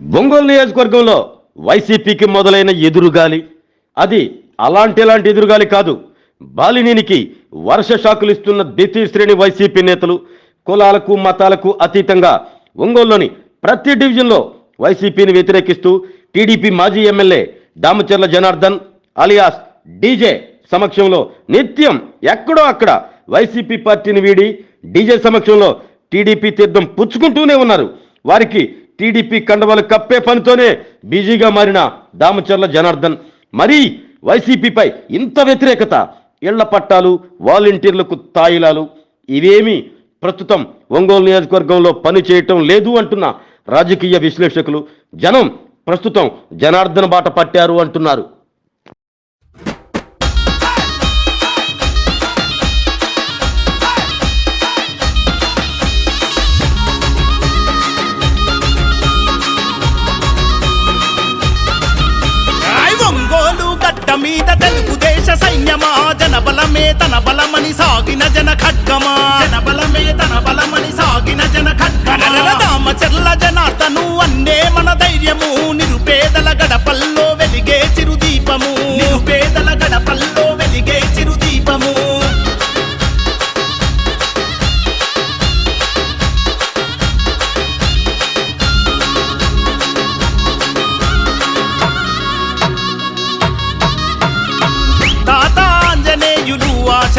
ఒంగోలు నియోజకవర్గంలో వైసీపీకి మొదలైన ఎదురుగాలి. అది అలాంటి ఎలాంటి ఎదురుగాలి కాదు. బాలినీనికి వర్ష షాకులు ఇస్తున్న ద్వితీయ శ్రేణి వైసీపీ నేతలు కులాలకు మతాలకు అతీతంగా ఒంగోలులోని ప్రతి డివిజన్లో వైసీపీని వ్యతిరేకిస్తూ టీడీపీ మాజీ MLA Damacharla Janardhan alias DJ సమక్షంలో నిత్యం ఎక్కడో అక్కడ వైసీపీ పార్టీని వీడి డీజే సమక్షంలో టీడీపీ తీర్థం పుచ్చుకుంటూనే ఉన్నారు. వారికి టీడీపీ కండవాలు కప్పే పనితోనే బిజీగా మారిన దామచర్ల జనార్దన్. మరీ వైసీపీపై ఇంత వ్యతిరేకత ఇళ్ళ పట్టాలు వాలంటీర్లకు తాయిలాలు. ఇవేమీ ప్రస్తుతం ఒంగోలు నియోజకవర్గంలో పని చేయటం లేదు అంటున్న రాజకీయ విశ్లేషకులు. జనం ప్రస్తుతం జనార్దన్ బాట పట్టారు అంటున్నారు. మీద తెలుగుదేశ సైన్యమా? జనబలమే తన బలమని సాగిన జన ఖడ్గమా? జనబలమే తన బలమని సాగిన జన ఖడ్గమా? రామచర్ల జనార్దను అన్నే మన ధైర్యము నిరుపేదల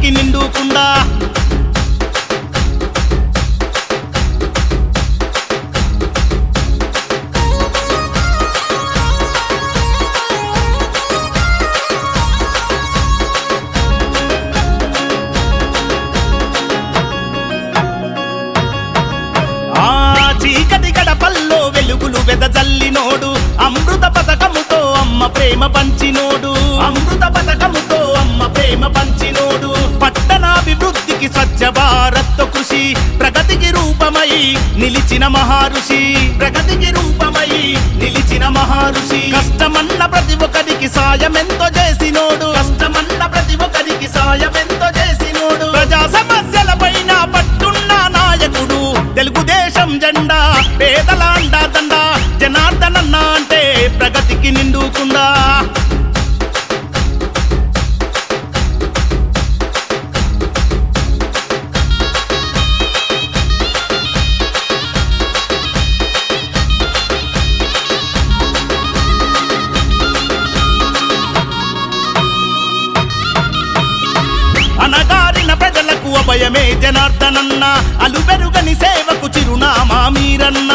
ప్రగతికి నిండుకుండా. ఆ వెలుగులు వెదజల్లినోడు. అమృత పథకముతో అమ్మ ప్రేమ పంచినోడు. అమృత పథకముతో అమ్మ ప్రేమ పంచినోడు. ప్రగతికి స్వచ్ఛ భారత్ కృషి ప్రగతికి రూపమై నిలిచిన మహారుషి. ప్రగతికి రూపమై నిలిచిన మహారుషి. కష్టమన్న ప్రతి ఒక్కరికి సాయం ఎంతో చేసినోడు. కష్టమన్న ప్రతి ఒక్కరికి సాయం ఎంతో ప్రజలకు అభయమే జనార్దనన్న. అలుబెరుగని సేవకు చిరునామా మీరన్న.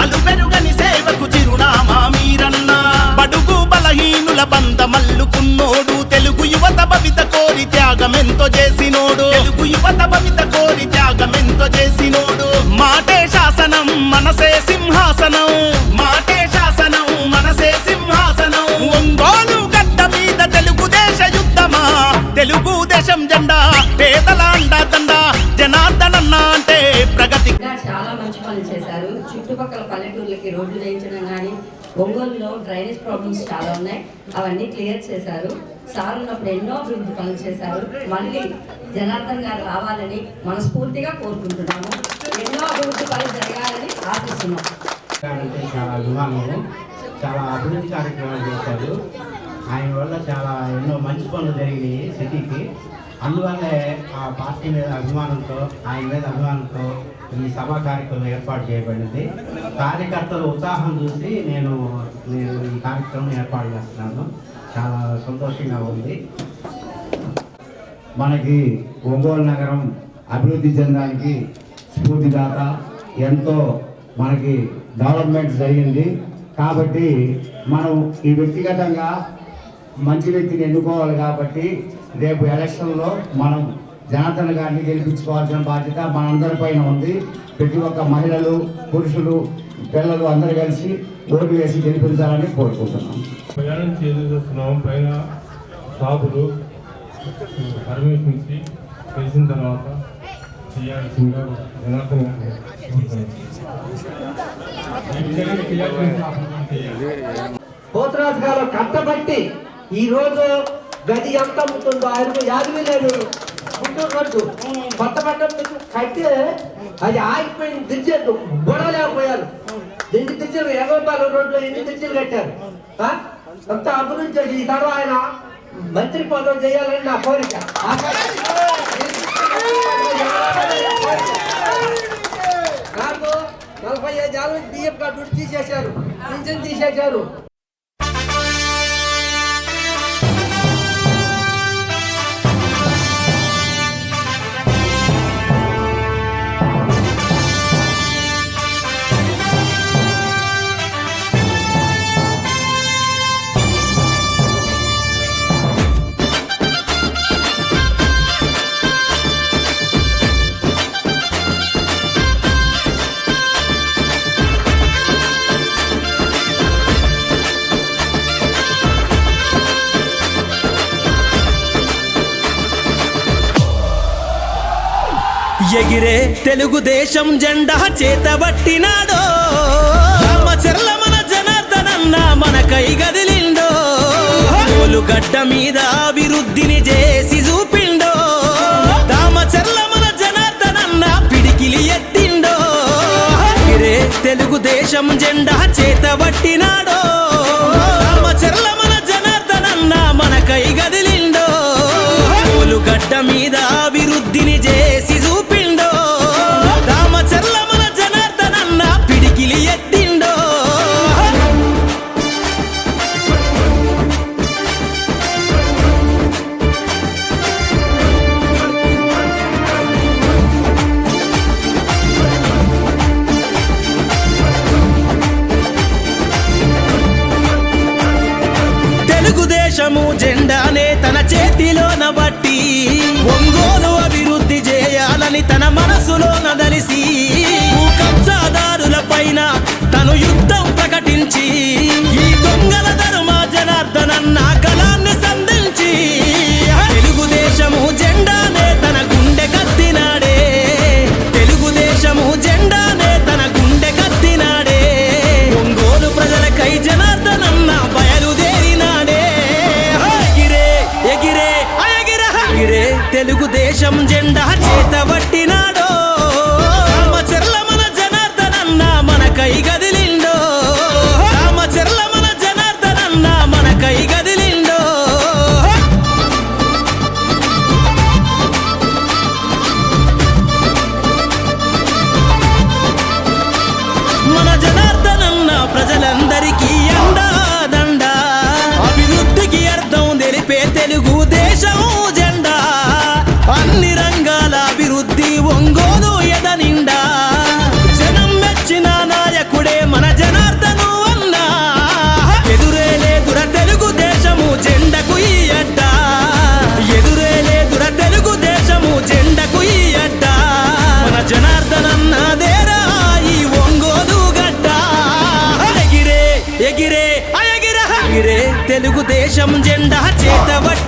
అలుబెరుగని సేవకు చిరునామా మీరన్న. బడుగు బలహీనుల బంద మల్లుకున్నోడు తెలుగు యువత భవిత కోరి త్యాగమెంతో చేసినోడు. తెలుగు యువత భవిత కోరి త్యాగమెంతో చేసినోడు. మాటే శాసనం మనసే సింహాసనం. మాటే శాసనం మనసే సింహాసనం. ఒంగోలు గడ్డ మీద తెలుగుదేశ యుద్ధమా? తెలుగుదేశం జెండా పేదల అండా వాళ్ళకి రోడ్లు వేయించడం కానీ ఒంగోలులో డ్రైనేజ్ ప్రాబ్లమ్స్ చాలా ఉన్నాయి. అవన్నీ క్లియర్ చేశారు. సార్ ఉన్నప్పుడు ఎన్నో అభివృద్ధి పనులు చేశారు. మళ్ళీ జనార్దన్ గారు రావాలని మనస్ఫూర్తిగా కోరుకుంటున్నాము. ఎన్నో అభివృద్ధి పనులు జరగాలని ఆశిస్తున్నాం చాలా అభిమానము చాలా అభివృద్ధి కార్యక్రమాలు చేశారు. ఆయన వల్ల చాలా ఎన్నో మంచి పనులు జరిగినాయి సిటీకి. అందువల్లే ఆ పార్టీ మీద అభిమానంతో ఆయన మీద అభిమానంతో ఈ సభా కార్యక్రమం ఏర్పాటు చేయబడింది. కార్యకర్తల ఉత్సాహం చూసి నేను నేను ఈ కార్యక్రమం ఏర్పాటు చేస్తున్నాను. చాలా సంతోషంగా ఉంది. మనకి ఒంగోలు నగరం అభివృద్ధి చెందడానికి స్ఫూర్తిదాత ఎంతో మనకి డెవలప్మెంట్ జరిగింది. కాబట్టి మనం ఈ వ్యక్తిగతంగా మంచి వ్యక్తిని ఎన్నుకోవాలి కాబట్టి రేపు ఎలక్షన్లో మనం జనార్దన్ గారిని గెలిపించుకోవాల్సిన బాధ్యత మనందరిపైన ఉంది. ప్రతి ఒక్క మహిళలు పురుషులు పిల్లలు అందరూ కలిసి ఓటు వేసి గెలిపించాలని కోరుకుంటున్నాం. ప్రయాణం చేస్తున్నాం. పైన షాపులు పర్మిషన్ ఇచ్చి తెలిసిన తర్వాత చేయాల్సిందిగా జనార్దన్ గారిని పోతరాజు గారు కట్టబట్టి ఈ రోజు గది ఎంత అమ్ముతుందో ఆయనకు యాభై లేదు. గుంటూరు రోడ్డు కొత్త పట్టం కట్టి అది ఆగిపోయింది దిర్జెట్టు బుడలేకపోయారు. ఎన్ని దిర్జలు ఎగోపాల రోడ్లో ఎన్ని దిర్జలు కట్టారు? అంత అభివృద్ధి ఈ తర్వాత ఆయన మంత్రి పదవి చేయాలని నా కోరిక. నాకు నలభై ఐదు ఏళ్ళ బియ్యం కార్డు తీసేశారు పింఛన్ తీసేశారు. ఎగిరే తెలుగుదేశం జెండా చేతబట్టినాడో చెర్ల మన జనార్దనన్న మన కై గదిలిండో. గడ్డ మీద అభివృద్ధిని చేసి చూపిండో. చెర్ల మన జనార్దనన్న పిడికిలి ఎత్తిండో. ఎగిరే తెలుగుదేశం జెండా చేతబట్టినాడో దేశము జెండానే తన చేతిలోన బట్టి ఒంగోలు అభివృద్ధి చేయాలని తన మనసులోన నదలిసి దేశం జెండా చేతబట్టినాడో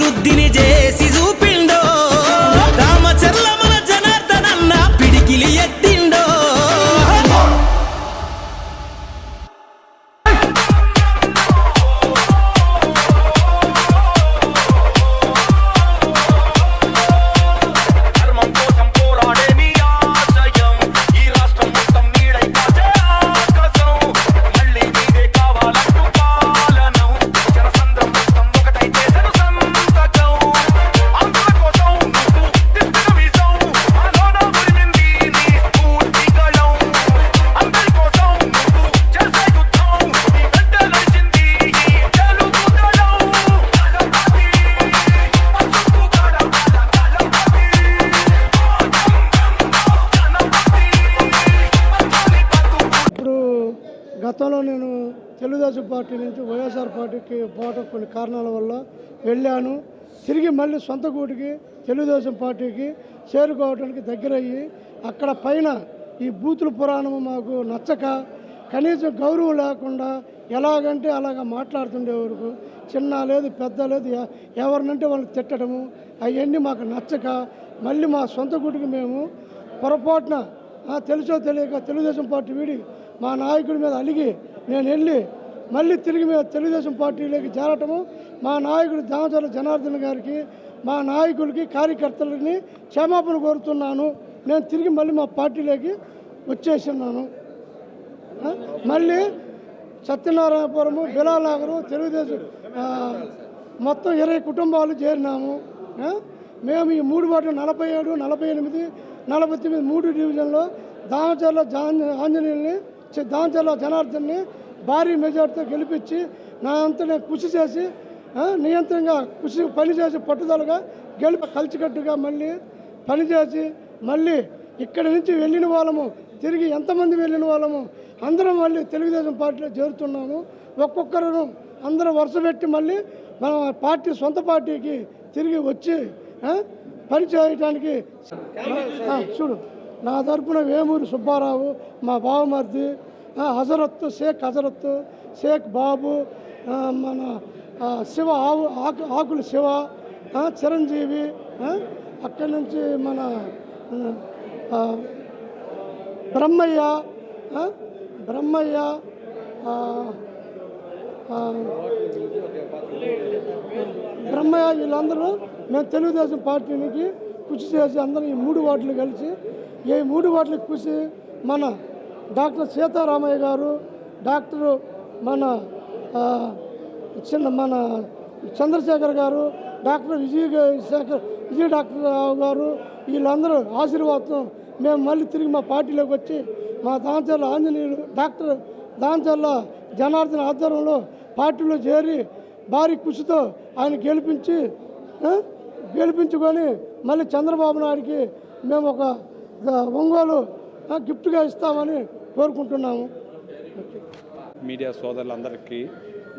చేసి చూపిండో పార్టీ నుంచి వైఎస్ఆర్ పార్టీకి పోవటం కొన్ని కారణాల వల్ల వెళ్ళాను. తిరిగి మళ్ళీ సొంత గూటికి తెలుగుదేశం పార్టీకి చేరుకోవడానికి దగ్గరయ్యి అక్కడ పైన ఈ బూతుల పురాణం మాకు నచ్చక కనీసం గౌరవం లేకుండా ఎలాగంటే అలాగ మాట్లాడుతుండేవరకు చిన్న లేదు పెద్ద లేదు ఎవరినంటే వాళ్ళని తిట్టడము అవన్నీ మాకు నచ్చక మళ్ళీ మా సొంత గుడికి మేము పొరపాటున తెలుసో తెలియక తెలుగుదేశం పార్టీ వీడి మా నాయకుడి మీద అలిగి నేను వెళ్ళి మళ్ళీ తిరిగి మేము తెలుగుదేశం పార్టీలోకి చేరటము మా నాయకుడు దామచర్ల జనార్దన్ గారికి మా నాయకులకి కార్యకర్తలని క్షమాపణ కోరుతున్నాను. నేను తిరిగి మళ్ళీ మా పార్టీలోకి వచ్చేస్తున్నాను ఆ, మళ్ళీ సత్యనారాయణపురము బిలానగరం తెలుగుదేశం మొత్తం ఇరవై కుటుంబాలు చేరినాము. మేము ఈ మూడు వాటి నలభై ఏడు నలభై ఎనిమిది నలభై తొమ్మిది మూడు డివిజన్లో దామచర్ల జాన్ ఆంజనేయుల్ని దామచర్ల జనార్దన్ని భారీ మెజార్టీతో గెలిపించి నా అంతా కృషి చేసి నియంత్రణంగా కృషి పని చేసి పట్టుదలగా గెలిపి కలిసికట్టుగా మళ్ళీ పనిచేసి మళ్ళీ ఇక్కడి నుంచి వెళ్ళిన వాళ్ళము తిరిగి ఎంతమంది వెళ్ళిన వాళ్ళము అందరం మళ్ళీ తెలుగుదేశం పార్టీలో చేరుతున్నాము. ఒక్కొక్కరు అందరం వరుస పెట్టి మళ్ళీ మన పార్టీ సొంత పార్టీకి తిరిగి వచ్చి పని చేయడానికి చూడు నా తరపున వేమూరి సుబ్బారావు మా బావమర్ది హజరత్ షేక్ హజరత్ షేక్ బాబు మన శివ ఆవు ఆకు ఆకులు శివ చిరంజీవి అక్కడి నుంచి మన బ్రహ్మయ్య బ్రహ్మయ్య బ్రహ్మయ్య వీళ్ళందరూ మేము తెలుగుదేశం పార్టీనికి కృషి చేసి అందరం ఈ మూడు వాటిలు కలిసి ఈ మూడు వార్డులకు కృషి మన డాక్టర్ సీతారామయ్య గారు డాక్టరు మన చిన్న మన చంద్రశేఖర్ గారు డాక్టర్ విజయ్ శేఖర్ విజయ్ డాక్టర్ రావు గారు వీళ్ళందరూ ఆశీర్వాదం. మేము మళ్ళీ తిరిగి మా పార్టీలోకి వచ్చి మా దాంచర్ల ఆంజనేయులు డాక్టర్ దాంచర్ల జనార్దన ఆధ్వర్యంలో పార్టీలో చేరి భారీ కృషితో ఆయన గెలిపించి గెలిపించుకొని మళ్ళీ చంద్రబాబు నాయుడికి మేము ఒక ఒంగోలు గిఫ్ట్గా ఇస్తామని కోరుకుంటున్నాము. మీడియా సోదరులందరికీ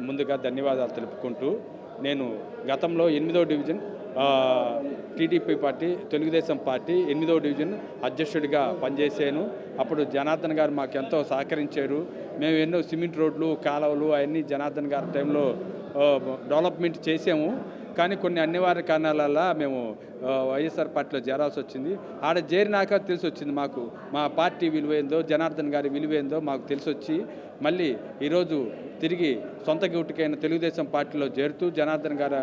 ముందుగా ధన్యవాదాలు తెలుపుకుంటూ నేను గతంలో ఎనిమిదో division TDP party Telugu Desam party ఎనిమిదో డివిజన్ అధ్యక్షుడిగా పనిచేశాను. అప్పుడు జనార్దన్ గారు మాకు ఎంతో సహకరించారు. మేము ఎన్నో సిమెంట్ రోడ్లు కాలువలు అవన్నీ జనార్దన్ గారి టైంలో డెవలప్మెంట్ చేసాము కానీ కొన్ని అనివార్య కారణాల మేము వైఎస్ఆర్ పార్టీలో చేరాల్సి వచ్చింది. ఆడ చేరినాక తెలిసి వచ్చింది మాకు. మా పార్టీ విలువేందో జనార్దన్ గారి విలువేందో మాకు తెలిసి వచ్చి మళ్ళీ ఈరోజు తిరిగి సొంత గుట్టుకైన తెలుగుదేశం పార్టీలో చేరుతూ జనార్దన్ గారి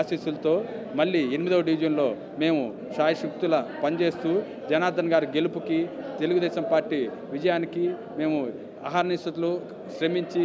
ఆశీస్సులతో మళ్ళీ ఎనిమిదవ డివిజన్లో మేము శాయశక్తుల పనిచేస్తూ జనార్దన్ గారి గెలుపుకి తెలుగుదేశం పార్టీ విజయానికి మేము అహర్నిశతులు శ్రమించి